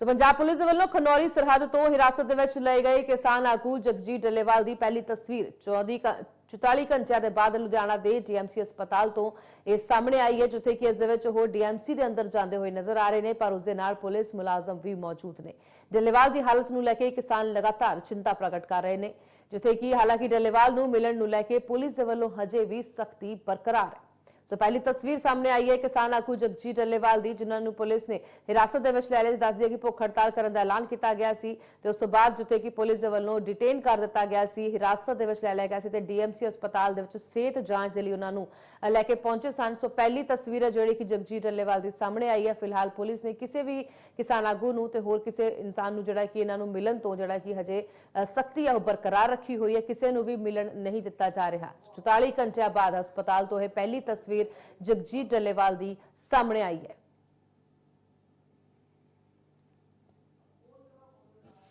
ਸੋ Punjab police ਦੇ ਵੱਲੋਂ ਖਨੌਰੀ ਸਰਹੱਦ ਤੋਂ ਹਿਰਾਸਤ ਦੇ ਵਿੱਚ ਲਏ ਗਏ ਕਿਸਾਨ ਆਗੂ ਜਗਜੀਤ ਡੱਲੇਵਾਲ ਦੀ ਪਹਿਲੀ ਤਸਵੀਰ 14 ਘੰ- 44 ਘੰਟਿਆਂ ਦੇ ਬਾਅਦ ਲੁਧਿਆਣਾ ਦੇ ਡੀਐਮਸੀ ਹਸਪਤਾਲ ਤੋਂ ਇਹ ਸਾਹਮਣੇ ਆਈ ਹੈ, ਜਿੱਥੇ ਕਿ ਇਸ ਦੇ ਵਿੱਚ ਉਹ ਡੀਐਮਸੀ ਦੇ ਅੰਦਰ ਜਾਂਦੇ ਹੋਏ ਨਜ਼ਰ ਆ ਰਹੇ ਨੇ, ਪਰ ਉਸ ਦੇ ਨਾਲ ਪੁਲਿਸ ਮੁਲਾਜ਼ਮ ਵੀ ਮੌਜੂਦ ਨੇ। ਡੱਲੇਵਾਲ ਦੀ ਹਾਲਤ ਨੂੰ ਲੈ ਕੇ ਕਿਸਾਨ ਲਗਾਤਾਰ ਚਿੰਤਾ ਪ੍ਰਗਟ ਕਰ ਰਹੇ ਨੇ, ਜਿੱਥੇ ਕਿ ਹਾਲਾਂਕਿ ਡੱਲੇਵਾਲ ਨੂੰ ਮਿਲਣ ਨੂੰ ਲੈ ਕੇ ਪੁਲਿਸ ਦੇ ਵੱਲੋਂ ਹਜੇ ਵੀ ਸਖਤੀ ਬਰਕਰਾਰ ਹੈ। ਸੋ ਪਹਿਲੀ ਤਸਵੀਰ ਸਾਹਮਣੇ ਆਈ ਹੈ ਕਿਸਾਨ ਆਗੂ ਜਗਜੀਤ ਡੱਲੇਵਾਲ ਦੀ, ਜਿਨ੍ਹਾਂ ਨੂੰ ਪੁਲਿਸ ਨੇ ਹਿਰਾਸਤ ਦੇ ਵਿੱਚ ਲੈ ਲਿਆ ਦੱਸ ਦਈਏ ਕਿ ਭੁੱਖ ਹੜਤਾਲ ਕਰਨ ਦਾ ਐਲਾਨ ਕੀਤਾ ਗਿਆ ਸੀ ਤੇ ਉਸ ਤੋਂ ਬਾਅਦ ਜਿੱਥੇ ਕਿ ਪੁਲਿਸ ਦੇ ਵੱਲੋਂ ਡਿਟੇਨ ਕਰ ਦਿੱਤਾ ਗਿਆ ਸੀ, ਹਿਰਾਸਤ ਦੇ ਵਿੱਚ ਲੈ ਲਿਆ ਗਿਆ ਸੀ ਤੇ ਡੀਐਮਸੀ ਹਸਪਤਾਲ ਦੇ ਵਿੱਚ ਸਿਹਤ ਜਾਂਚ ਦੇ ਲਈ ਉਹਨਾਂ ਨੂੰ ਲੈ ਕੇ ਪਹੁੰਚੇ ਸਨ। ਸੋ ਪਹਿਲੀ ਤਸਵੀਰ ਹੈ ਜਿਹੜੀ ਕਿ ਜਗਜੀਤ ਡੱਲੇਵਾਲ ਦੀ ਸਾਹਮਣੇ ਆਈ ਹੈ। ਫਿਲਹਾਲ ਪੁਲਿਸ ਨੇ ਕਿਸੇ ਵੀ ਕਿਸਾਨ ਆਗੂ ਨੂੰ ਤੇ ਹੋਰ ਕਿਸੇ ਇਨਸਾਨ ਨੂੰ ਜਿਹੜਾ ਕਿ ਇਹਨਾਂ ਨੂੰ ਮਿਲਣ ਤੋਂ ਜਿਹੜਾ ਕਿ ਹਜੇ ਸਖਤੀ ਆ, ਉਹ ਬਰਕਰਾਰ ਰੱਖੀ ਹੋਈ ਹੈ। ਕਿਸੇ ਨੂੰ ਵੀ ਮਿਲਣ ਨਹੀਂ ਦਿੱਤਾ ਜਾ ਰਿਹਾ। 44 ਘੰਟਿਆਂ ਬਾਅਦ ਹਸਪਤਾਲ ਤੋਂ ਇਹ ਪਹਿਲੀ ਤਸਵੀਰ ਜਗਜੀਤ ਡੱਲੇਵਾਲ ਦੀ ਸਾਹਮਣੇ ਆਈ ਹੈ।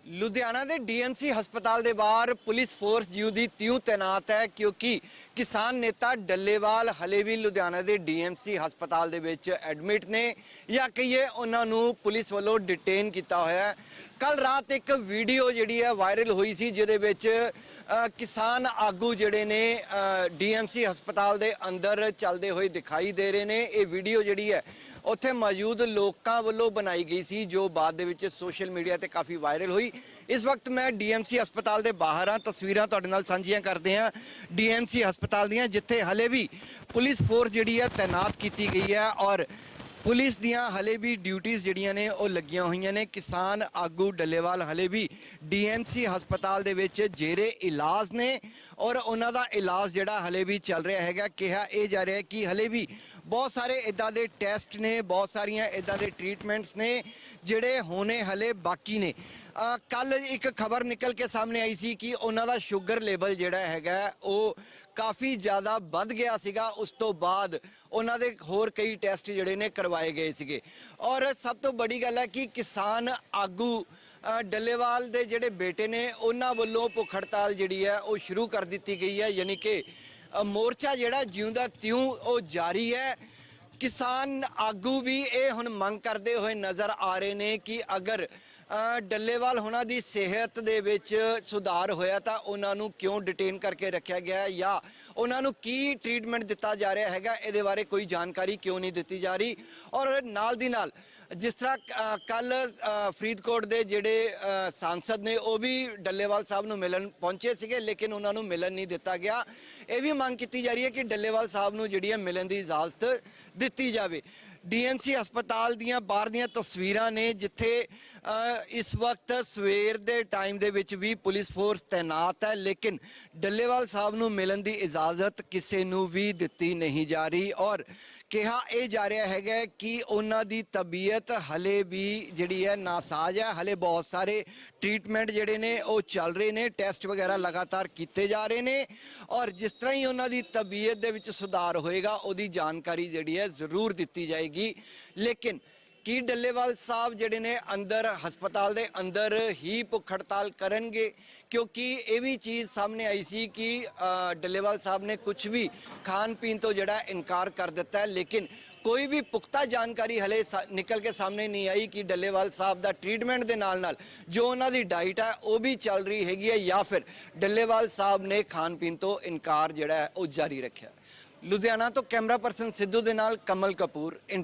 ਲੁਧਿਆਣਾ ਦੇ ਡੀਐਮਸੀ ਹਸਪਤਾਲ ਦੇ ਬਾਹਰ ਪੁਲਿਸ ਫੋਰਸ ਜਿਉਂ ਦੀ ਤਿਉਂ ਤੈਨਾਤ ਹੈ ਕਿਉਂਕਿ ਕਿਸਾਨ ਨੇਤਾ ਡੱਲੇਵਾਲ ਹਲੇ ਵੀ ਲੁਧਿਆਣਾ ਦੇ ਡੀਐਮਸੀ ਹਸਪਤਾਲ ਦੇ ਵਿੱਚ ਐਡਮਿਟ ਨੇ ਜਾਂ ਕਹੀਏ ਉਹਨਾਂ ਨੂੰ ਪੁਲਿਸ ਵੱਲੋਂ ਡਿਟੇਨ ਕੀਤਾ ਹੋਇਆ ਹੈ। ਕੱਲ ਰਾਤ ਇੱਕ ਵੀਡੀਓ ਜਿਹੜੀ ਹੈ ਵਾਇਰਲ ਹੋਈ ਸੀ ਜਿਹਦੇ ਵਿੱਚ ਕਿਸਾਨ ਆਗੂ ਜਿਹੜੇ ਨੇ ਡੀਐਮਸੀ ਹਸਪਤਾਲ ਦੇ ਅੰਦਰ ਚੱਲਦੇ ਹੋਏ ਦਿਖਾਈ ਦੇ ਰਹੇ ਨੇ। ਇਹ ਵੀਡੀਓ ਜਿਹੜੀ ਹੈ ਉੱਥੇ ਮੌਜੂਦ ਲੋਕਾਂ ਵੱਲੋਂ ਬਣਾਈ ਗਈ ਸੀ ਜੋ ਬਾਅਦ ਦੇ ਵਿੱਚ ਸੋਸ਼ਲ ਮੀਡੀਆ ਤੇ ਕਾਫੀ ਵਾਇਰਲ ਹੋਈ। ਇਸ ਵਕਤ ਮੈਂ ਡੀਐਮਸੀ ਹਸਪਤਾਲ ਦੇ ਬਾਹਰ ਆ ਤਸਵੀਰਾਂ ਤੁਹਾਡੇ ਨਾਲ ਸਾਂਝੀਆਂ ਕਰਦੇ ਆ ਡੀਐਮਸੀ ਹਸਪਤਾਲ ਦੀਆਂ, ਜਿੱਥੇ ਹਲੇ ਵੀ ਪੁਲਿਸ ਫੋਰਸ ਜਿਹੜੀ ਹੈ ਤਾਇਨਾਤ ਕੀਤੀ ਗਈ ਹੈ ਔਰ ਪੁਲਿਸ ਦੀਆਂ ਹਲੇ ਵੀ ਡਿਊਟੀਆਂ ਜਿਹੜੀਆਂ ਨੇ ਉਹ ਲੱਗੀਆਂ ਹੋਈਆਂ ਨੇ। ਕਿਸਾਨ ਆਗੂ ਡੱਲੇਵਾਲ ਹਲੇ ਵੀ ਡੀਐਮਸੀ ਹਸਪਤਾਲ ਦੇ ਵਿੱਚ ਜੇਰੇ ਇਲਾਜ ਨੇ ਔਰ ਉਹਨਾਂ ਦਾ ਇਲਾਜ ਜਿਹੜਾ ਹਲੇ ਵੀ ਚੱਲ ਰਿਹਾ ਹੈਗਾ। ਕਿਹਾ ਇਹ ਜਾ ਰਿਹਾ ਕਿ ਹਲੇ ਵੀ ਬਹੁਤ ਸਾਰੇ ਇਦਾਂ ਦੇ ਟੈਸਟ ਨੇ, ਬਹੁਤ ਸਾਰੀਆਂ ਇਦਾਂ ਦੇ ਟ੍ਰੀਟਮੈਂਟਸ ਨੇ ਜਿਹੜੇ ਹੋਣੇ ਹਲੇ ਬਾਕੀ ਨੇ। ਕੱਲ ਇੱਕ ਖਬਰ ਨਿਕਲ ਕੇ ਸਾਹਮਣੇ ਆਈ ਸੀ ਕਿ ਉਹਨਾਂ ਦਾ ਸ਼ੂਗਰ ਲੈਵਲ ਜਿਹੜਾ ਹੈਗਾ ਉਹ ਕਾਫੀ ਜ਼ਿਆਦਾ ਵੱਧ ਗਿਆ ਸੀਗਾ। ਉਸ ਤੋਂ ਬਾਅਦ ਉਹਨਾਂ ਦੇ ਹੋਰ ਕਈ ਟੈਸਟ ਜਿਹੜੇ ਨੇ ਕਰਵਾ ਕਰਵਾਏ ਗਏ ਸੀਗੇ। ਔਰ ਸਭ ਤੋਂ ਬੜੀ ਗੱਲ ਹੈ ਕਿ ਕਿਸਾਨ ਆਗੂ ਡੱਲੇਵਾਲ ਦੇ ਜਿਹੜੇ ਬੇਟੇ ਨੇ, ਉਹਨਾਂ ਵੱਲੋਂ ਭੁੱਖ ਹੜਤਾਲ ਜਿਹੜੀ ਹੈ, ਉਹ ਸ਼ੁਰੂ ਕਰ ਦਿੱਤੀ ਗਈ ਹੈ। ਯਾਨੀ ਕਿ ਮੋਰਚਾ ਜਿਹੜਾ ਜਿਉਂਦਾ ਤਿਉਂ ਉਹ ਜਾਰੀ ਹੈ। ਕਿਸਾਨ ਆਗੂ ਵੀ ਇਹ ਹੁਣ ਮੰਗ ਕਰਦੇ ਹੋਏ ਨਜ਼ਰ ਆ ਰਹੇ ਨੇ ਕਿ ਅਗਰ ਡੱਲੇਵਾਲ ਹੁਣਾਂ ਦੀ ਸਿਹਤ ਦੇ ਵਿੱਚ ਸੁਧਾਰ ਹੋਇਆ ਤਾਂ ਉਹਨਾਂ ਨੂੰ ਕਿਉਂ ਡਿਟੇਨ ਕਰਕੇ ਰੱਖਿਆ ਗਿਆ ਜਾਂ ਉਹਨਾਂ ਨੂੰ ਕੀ ਟ੍ਰੀਟਮੈਂਟ ਦਿੱਤਾ ਜਾ ਰਿਹਾ ਹੈਗਾ, ਇਹਦੇ ਬਾਰੇ ਕੋਈ ਜਾਣਕਾਰੀ ਕਿਉਂ ਨਹੀਂ ਦਿੱਤੀ ਜਾ ਰਹੀ? ਔਰ ਨਾਲ ਦੀ ਨਾਲ, ਜਿਸ ਤਰ੍ਹਾਂ ਕੱਲ ਫਰੀਦਕੋਟ ਦੇ ਜਿਹੜੇ ਸਾਂਸਦ ਨੇ ਉਹ ਵੀ ਡੱਲੇਵਾਲ ਸਾਹਿਬ ਨੂੰ ਮਿਲਣ ਪਹੁੰਚੇ ਸੀਗੇ, ਲੇਕਿਨ ਉਹਨਾਂ ਨੂੰ ਮਿਲਣ ਨਹੀਂ ਦਿੱਤਾ ਗਿਆ। ਇਹ ਵੀ ਮੰਗ ਕੀਤੀ ਜਾ ਰਹੀ ਹੈ ਕਿ ਡੱਲੇਵਾਲ ਸਾਹਿਬ ਨੂੰ ਜਿਹੜੀ ਹੈ ਮਿਲਣ ਦੀ ਇਜਾਜ਼ਤ ਦਿੱਤੀ ਜਾਵੇ। ਡੀਐਮਸੀ ਹਸਪਤਾਲ ਦੀਆਂ ਬਾਹਰ ਦੀਆਂ ਤਸਵੀਰਾਂ ਨੇ ਜਿੱਥੇ ਇਸ ਵਕਤ ਸਵੇਰ ਦੇ ਟਾਈਮ ਦੇ ਵਿੱਚ ਵੀ ਪੁਲਿਸ ਫੋਰਸ ਤਾਇਨਾਤ ਹੈ, ਲੇਕਿਨ ਡੱਲੇਵਾਲ ਸਾਹਿਬ ਨੂੰ ਮਿਲਣ ਦੀ ਇਜਾਜ਼ਤ ਕਿਸੇ ਨੂੰ ਵੀ ਦਿੱਤੀ ਨਹੀਂ ਜਾ ਰਹੀ ਔਰ ਕਿਹਾ ਇਹ ਜਾ ਰਿਹਾ ਹੈਗਾ ਕਿ ਉਹਨਾਂ ਦੀ ਤਬੀਅਤ ਹਲੇ ਵੀ ਜਿਹੜੀ ਹੈ ਨਾਸਾਜ਼ ਹੈ। ਹਲੇ ਬਹੁਤ ਸਾਰੇ ਟ੍ਰੀਟਮੈਂਟ ਜਿਹੜੇ ਨੇ ਉਹ ਚੱਲ ਰਹੇ ਨੇ, ਟੈਸਟ ਵਗੈਰਾ ਲਗਾਤਾਰ ਕੀਤੇ ਜਾ ਰਹੇ ਨੇ ਔਰ ਜਿਸ ਤਰ੍ਹਾਂ ਹੀ ਉਹਨਾਂ ਦੀ ਤਬੀਅਤ ਦੇ ਵਿੱਚ ਸੁਧਾਰ ਹੋਏਗਾ, ਉਹਦੀ ਜਾਣਕਾਰੀ ਜਿਹੜੀ ਹੈ ਜ਼ਰੂਰ ਦਿੱਤੀ ਜਾਏਗੀ। ਲੇਕਿਨ ਕੀ ਡੱਲੇਵਾਲ ਸਾਹਿਬ ਜਿਹੜੇ ਨੇ ਅੰਦਰ ਹਸਪਤਾਲ ਦੇ ਅੰਦਰ ਹੀ ਭੁੱਖ ਹੜਤਾਲ ਕਰਨਗੇ? ਕਿਉਂਕਿ ਇਹ ਵੀ ਚੀਜ਼ ਸਾਹਮਣੇ ਆਈ ਸੀ ਕਿ ਡੱਲੇਵਾਲ ਸਾਹਿਬ ਨੇ ਕੁਝ ਵੀ ਖਾਣ ਪੀਣ ਤੋਂ ਜਿਹੜਾ ਇਨਕਾਰ ਕਰ ਦਿੱਤਾ ਹੈ। ਲੇਕਿਨ ਕੋਈ ਵੀ ਪੁਖਤਾ ਜਾਣਕਾਰੀ ਹਲੇ ਸਾ- ਨਿਕਲ ਕੇ ਸਾਹਮਣੇ ਨਹੀਂ ਆਈ ਕਿ ਡੱਲੇਵਾਲ ਸਾਹਿਬ ਦਾ ਟ੍ਰੀਟਮੈਂਟ ਦੇ ਨਾਲ ਨਾਲ ਜੋ ਉਹਨਾਂ ਦੀ ਡਾਈਟ ਹੈ, ਉਹ ਵੀ ਚੱਲ ਰਹੀ ਹੈਗੀ ਹੈ ਜਾਂ ਫਿਰ ਡੱਲੇਵਾਲ ਸਾਹਿਬ ਨੇ ਖਾਣ ਪੀਣ ਤੋਂ ਇਨਕਾਰ ਜਿਹੜਾ ਹੈ, ਉਹ ਜਾਰੀ ਰੱਖਿਆ। ਲੁਧਿਆਣਾ ਤੋਂ ਕੈਮਰਾ ਪਰਸਨ ਸਿੱਧੂ ਦੇ ਨਾਲ ਕਮਲ ਕਪੂਰ ਇੰਡੀਆ।